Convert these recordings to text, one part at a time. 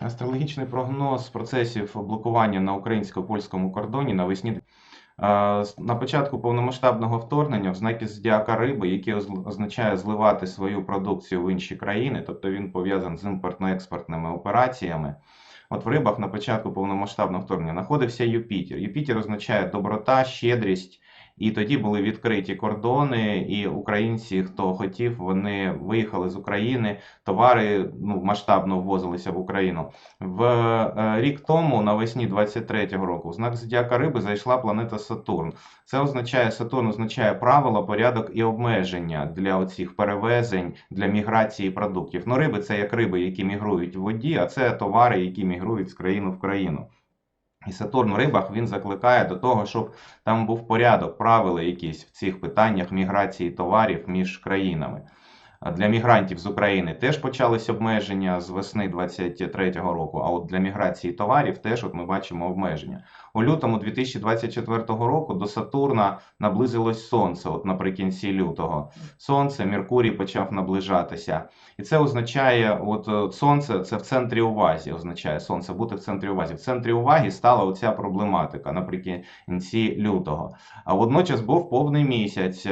Астрологічний прогноз процесів блокування на українсько-польському кордоні навесні. На початку повномасштабного вторгнення в знаки зодіака риби, який означає зливати свою продукцію в інші країни, тобто він пов'язаний з імпортно-експортними операціями. От в рибах на початку повномасштабного вторгнення знаходився Юпітер. Юпітер означає доброта, щедрість. І тоді були відкриті кордони, і українці, хто хотів, вони виїхали з України. Товари ну, масштабно ввозилися в Україну. В е, рік тому, навесні 23-го року, в знак зодіака риби зайшла планета Сатурн. Це означає, Сатурн означає правила, порядок і обмеження для оцих перевезень, для міграції продуктів. Ну, риби це як риби, які мігрують в воді, а це товари, які мігрують з країни в країну. І Сатурн в рибах він закликає до того, щоб там був порядок, правила якісь в цих питаннях міграції товарів між країнами. Для мігрантів з України теж почались обмеження з весни 23-го року. А от для міграції товарів теж от ми бачимо обмеження. У лютому 2024 року до Сатурна наблизилось Сонце, от наприкінці лютого. Сонце, Меркурій почав наближатися. І це означає, от е, сонце це в центрі уваги, означає сонце бути в центрі уваги. В центрі уваги стала оця проблематика наприкінці лютого. А водночас був повний місяць.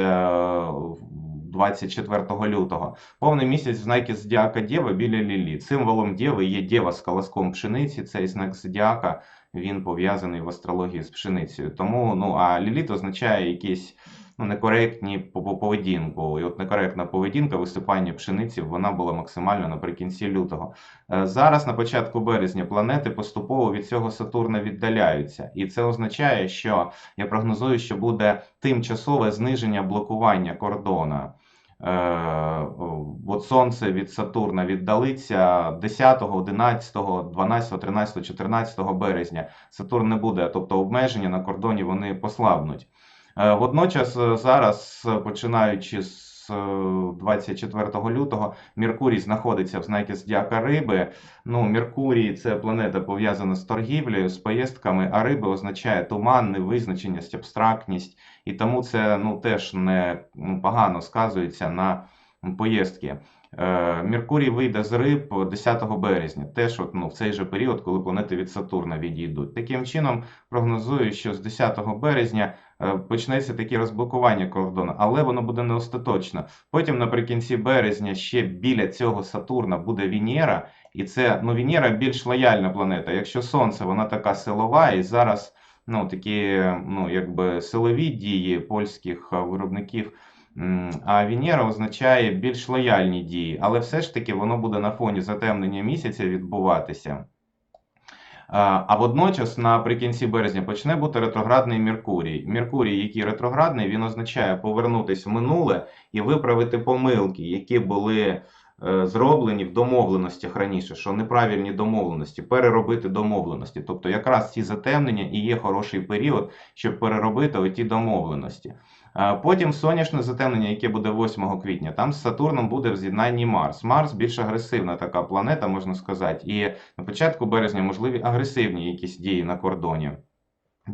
Е, 24 лютого. Повний місяць в знакі зодіака Дєва біля Ліліт. Символом Дєви є Дєва з колоском пшениці. Цей знак зодіака він пов'язаний в астрології з пшеницею. Тому ну а Ліліт означає якісь ну, некоректні по- по- поведінку. І от некоректна поведінка висипання пшениці вона була максимально наприкінці лютого. Е, Зараз на початку березня планети поступово від цього Сатурна віддаляються, і це означає, що я прогнозую, що буде тимчасове зниження блокування кордона. Е, От Сонце від Сатурна віддалиться 10, 11, 12, 13, 14 березня. Сатурн не буде, тобто обмеження на кордоні вони послабнуть. Е, Водночас е, зараз, починаючи з е, 24 лютого, Меркурій знаходиться в знакі зодіака Риби. Ну, Меркурій це планета пов'язана з торгівлею, з поїздками, а риби означає туман, невизначеність, абстрактність. І тому це ну, теж не ну, погано сказується на поїздки. Е, Меркурій вийде з риб 10 березня, теж от, ну, в цей же період, коли планети від Сатурна відійдуть. Таким чином, прогнозую, що з 10 березня е, почнеться таке розблокування кордону, але воно буде не остаточно. Потім наприкінці березня ще біля цього Сатурна буде Венера, і це ну, Венера більш лояльна планета. Якщо Сонце, вона така силова, і зараз ну, такі ну, якби силові дії польських е, виробників. А Венера означає більш лояльні дії, але все ж таки воно буде на фоні затемнення місяця відбуватися. А а водночас наприкінці березня почне бути ретроградний Меркурій. Меркурій, який ретроградний, він означає повернутися в минуле і виправити помилки, які були е, зроблені в домовленостях раніше, що неправильні домовленості, переробити домовленості. Тобто якраз ці затемнення і є хороший період, щоб переробити оті домовленості. Потім сонячне затемнення, яке буде 8 квітня, там з Сатурном буде в з'єднанні Марс. Марс більш агресивна така планета, можна сказати, і на початку березня можливі агресивні якісь дії на кордоні.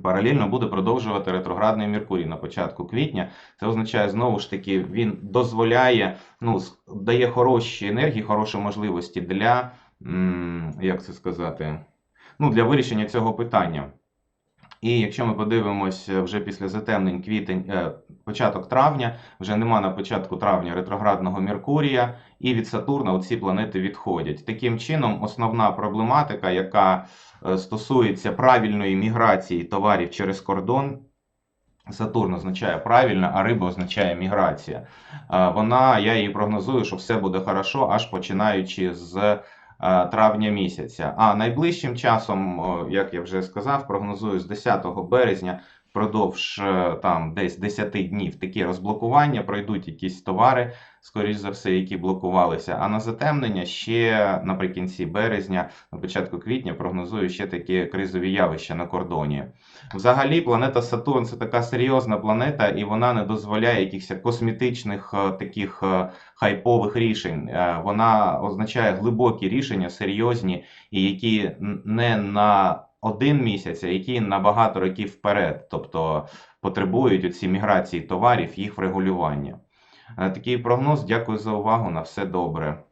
Паралельно буде продовжувати ретроградний Меркурій на початку квітня. Це означає знову ж таки, він дозволяє, ну, дає хороші енергії, хороші можливості для, як це сказати, ну, для вирішення цього питання. І якщо ми подивимося вже після затемнень квітень, е, початок травня, вже нема на початку травня ретроградного Меркурія, і від Сатурна оці планети відходять. Таким чином, основна проблематика, яка е, стосується правильної міграції товарів через кордон. Сатурн означає правильно, а риба означає міграція. Е, Вона, я її прогнозую, що все буде хорошо, аж починаючи з е, травня місяця. А найближчим часом, як я вже сказав, прогнозую з 10 березня впродовж е, там десь 10 днів такі розблокування, пройдуть якісь товари, скоріш за все, які блокувалися. А на затемнення ще наприкінці березня, на початку квітня прогнозую ще такі кризові явища на кордоні. Взагалі, планета Сатурн це така серйозна планета, і вона не дозволяє якихось косметичних е, таких е, хайпових рішень. Вона означає глибокі рішення, серйозні, і які не на один місяць, які на багато років вперед, тобто потребують оці міграції товарів, їх врегулювання. Е, Такий прогноз. Дякую за увагу. На все добре.